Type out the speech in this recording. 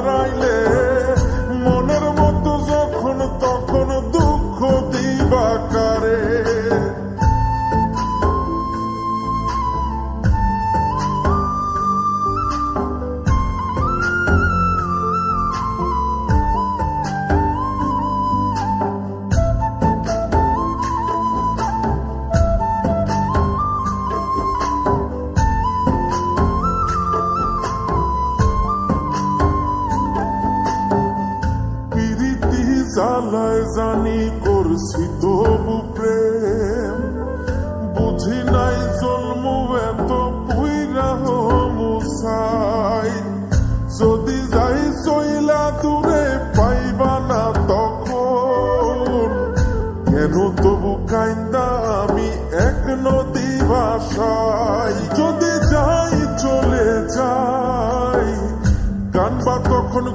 হারাইলে জ্বালায় জানি করছি তবু